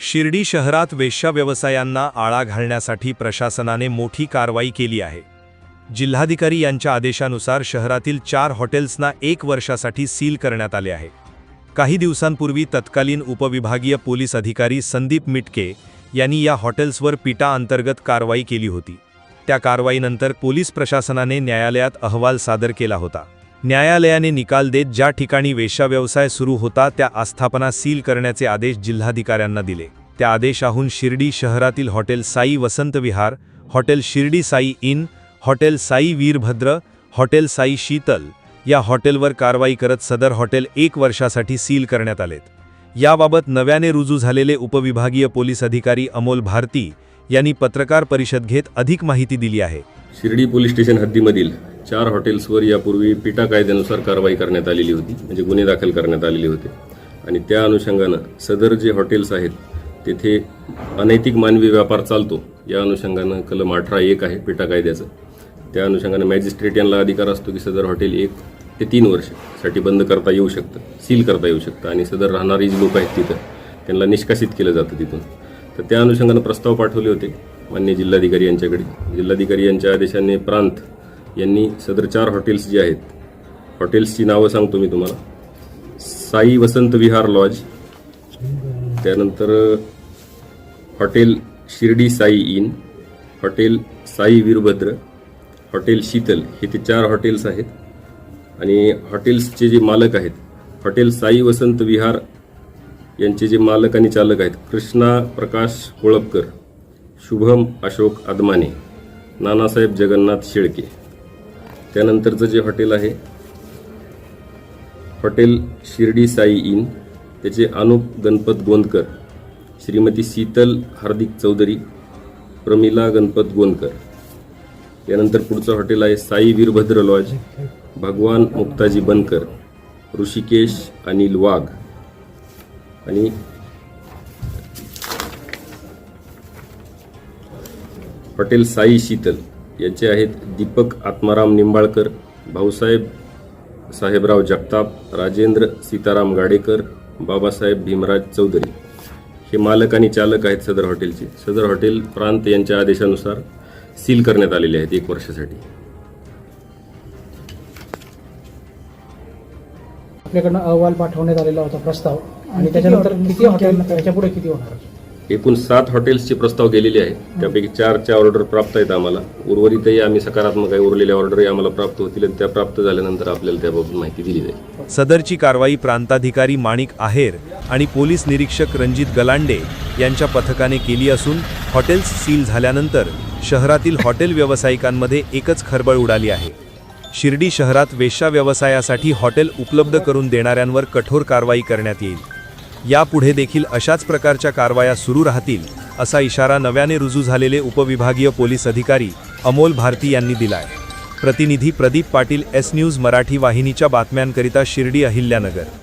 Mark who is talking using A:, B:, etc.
A: शिर्डी शहरात वेश्या व्यवसायांना आळा घालण्यासाठी प्रशासनाने मोठी कारवाई केली आहे. जिल्हाधिकारी यांच्या आदेशानुसार शहरातील चार हॉटेल्सना एक वर्षासाठी सील करण्यात आले आहे. काही दिवसांपूर्वी तत्कालीन उपविभागीय पोलीस अधिकारी संदीप मिटके यांनी या हॉटेल्सवर पिटा अंतर्गत कारवाई केली होती. त्या कारवाईनंतर पोलीस प्रशासनाने न्यायालयात अहवाल सादर केला होता. न्यायालयाने निकाल देत ज्या ठिकाणी वेशाव्यवसाय सुरू होता त्या आस्थापना सील करण्याचे आदेश जिल्हाधिकाऱ्यांना दिले. त्या आदेशाहून शिर्डी शहरातील hotel Sai Vasant Vihar hotel Shirdi Sai inn hotel Sai Veerbhadra hotel Sai Sheetal या हॉटेलवर कारवाई करत सदर हॉटेल एक वर्षासाठी सील करण्यात आलेत. याबाबत नव्याने रुजू झालेले उपविभागीय पोलीस अधिकारी अमोल भारती यांनी पत्रकार परिषद घेत अधिक माहिती दिली आहे.
B: शिर्डी पोलीस स्टेशन हद्दीमधील चार हॉटेल्सवर यापूर्वी पिटा कायद्यानुसार कारवाई करण्यात आलेली होती म्हणजे गुन्हे दाखल करण्यात आलेले होते. आणि त्या अनुषंगानं सदर जे हॉटेल्स आहेत तेथे अनैतिक मानवी व्यापार चालतो या अनुषंगानं कलम अठरा एक आहे पिटा कायद्याचं त्या अनुषंगानं मॅजिस्ट्रेट यांना अधिकार असतो की सदर हॉटेल एक ते तीन वर्षासाठी बंद करता येऊ शकतं सील करता येऊ शकतं आणि सदर राहणारी जी लोक आहेत तिथं त्यांना निष्कासित केलं जातं तिथून. तर त्या अनुषंगानं प्रस्ताव पाठवले होते मान्य जिल्हाधिकारी यांच्याकडे. जिल्हाधिकारी यांच्या आदेशाने प्रांत यांनी सदर चार हॉटेल्स जी आहेत हॉटेल्सची नावं सांगतो मी तुम्हाला. साई वसंत विहार लॉज त्यानंतर hotel Shirdi Sai inn hotel Sai Veerbhadra hotel Sheetal हे ते चार हॉटेल्स आहेत. आणि हॉटेल्सचे जे मालक आहेत हॉटेल साई वसंत विहार यांचे जे मालक आणि चालक आहेत कृष्णा प्रकाश कोळपकर शुभम अशोक आदमाने नानासाहेब जगन्नाथ शेळके. त्यानंतरचं जे हॉटेल आहे हॉटेल शिर्डी साई इन त्याचे अनुप गणपत गोंदकर श्रीमती शीतल हार्दिक चौधरी प्रमिला गणपत गोंदकर. त्यानंतर पुढचं हॉटेल आहे साई वीरभद्र लॉज भगवान मुक्ताजी बनकर ऋषिकेश अनिल वाघ. आणि हॉटेल साई शीतल. यांचे आहेत दीपक आत्माराम निंबाळकर भाऊसाहेब साहेबराव जगताप राजेंद्र सीताराम गाडेकर बाबासाहेब भीमराज चौधरी. हे मालक आणि चालक आहेत सदर हॉटेलचे. सदर हॉटेल प्रांत यांच्या आदेशानुसार सील करण्यात आलेले आहेत एक वर्षासाठी.
C: आपल्याकडनं अहवाल पाठवण्यात आलेला होता प्रस्ताव. आणि त्याच्यानंतर किती हॉटेल त्याच्या पुढे किती होणार?
B: एकूण सात हॉटेल्सचे प्रस्ताव गेलेले आहेत. त्यापैकी चारच्या ऑर्डर प्राप्त आहेत आम्हाला. उर्वरितही आम्ही सकारात्मक आहे. उरलेल्या ऑर्डरही आम्हाला प्राप्त होतील आणि त्या प्राप्त झाल्यानंतर आपल्याला त्याबाबत माहिती दिली जाईल.
A: सदरची कारवाई प्रांताधिकारी माणिक आहेर आणि पोलीस निरीक्षक रणजित गलांडे यांच्या पथकाने केली असून हॉटेल्स सील झाल्यानंतर शहरातील हॉटेल व्यावसायिकांमध्ये एकच खळबळ उडाली आहे. शिर्डी शहरात वेश्या व्यवसायासाठी हॉटेल उपलब्ध करून देणाऱ्यांवर कठोर कारवाई करण्यात येईल. यापुढे देखील अशाच प्रकारच्या कारवाया सुरू राहतील असा इशारा नव्याने रुजू झालेले उपविभागीय पोलीस अधिकारी अमोल भारती यांनी दिलाय. प्रतिनिधी प्रदीप पाटील एस न्यूज मराठी वाहिनीच्या बातम्यांकरिता शिर्डी अहिल्यानगर.